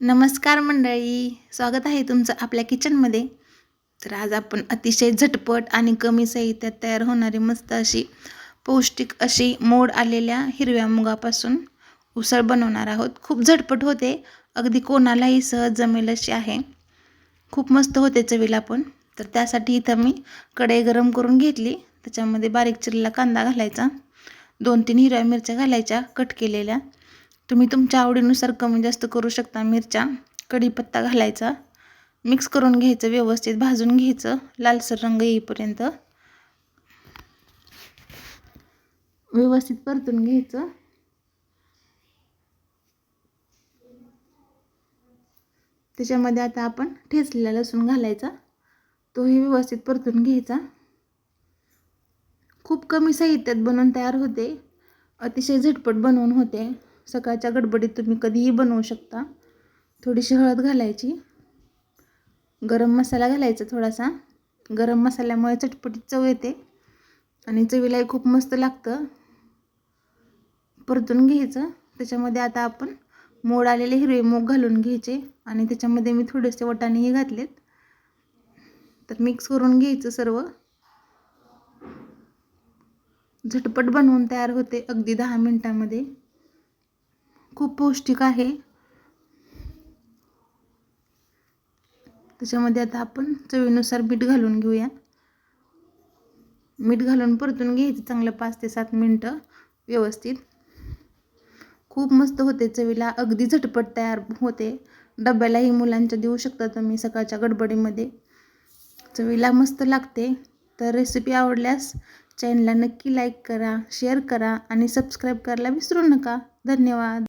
नमस्कार मंडळी स्वागत आहे तुमचं आपल्या किचनमध्ये. तर आज आपण अतिशय झटपट आणि कमी साहित्यात तयार होणारी मस्त अशी पौष्टिक अशी मोड आलेल्या हिरव्या मुगापासून उसळ बनवणार आहोत. खूप झटपट होते अगदी कोणालाही सहज जमेल अशी आहे. खूप मस्त होते चवीला पण. तर त्यासाठी इथं मी कढई गरम करून घेतली. त्याच्यामध्ये बारीक चिरलेला कांदा घालायचा. दोन तीन हिरव्या मिरच्या घालायच्या कट केलेल्या. तुम्ही तुमच्या आवडीनुसार कमी जास्त करू शकता मिरच्या कढीपत्ता घालायचा मिक्स करून घ्यायचं व्यवस्थित भाजून घ्यायचं लालसर रंग येईपर्यंत. व्यवस्थित परतून घ्यायचं. त्याच्यामध्ये आता आपण ठेचलेला लसूण घालायचा. तोही व्यवस्थित परतून घ्यायचा. खूप कमी साहित्यात बनवून तयार होते. अतिशय झटपट बनवून होते. सकाळच्या गडबडीत तुम्ही कधीही बनवू शकता. थोडीशी हळद घालायची. गरम मसाला घालायचा थोडासा. गरम मसाल्यामुळे चटपटीत चव येते आणि चवीलाही खूप मस्त लागतं. परतून घ्यायचं. त्याच्यामध्ये आता आपण मोड आलेले हिरवे मूग घालून घ्यायचे आणि त्याच्यामध्ये मी थोडेसे वटाणेही घातलेत. तर मिक्स करून घ्यायचं सर्व. झटपट बनवून तयार होते अगदी दहा मिनटामध्ये. खूप पौष्टिक आहे. त्याच्यामध्ये आता आपण चवीनुसार मीठ घालून घेऊया. मीठ घालून परतून घ्यायचं चांगलं पाच ते सात मिनटं व्यवस्थित. खूप मस्त होते चवीला अगदी झटपट तयार होते. डब्यालाही मुलांच्या देऊ शकता तुम्ही सकाळच्या गडबडीमध्ये. चवीला मस्त लागते. तर रेसिपी आवडल्यास चॅनलला नक्की लाईक करा शेअर करा आणि सबस्क्राईब करायला विसरू नका. धन्यवाद.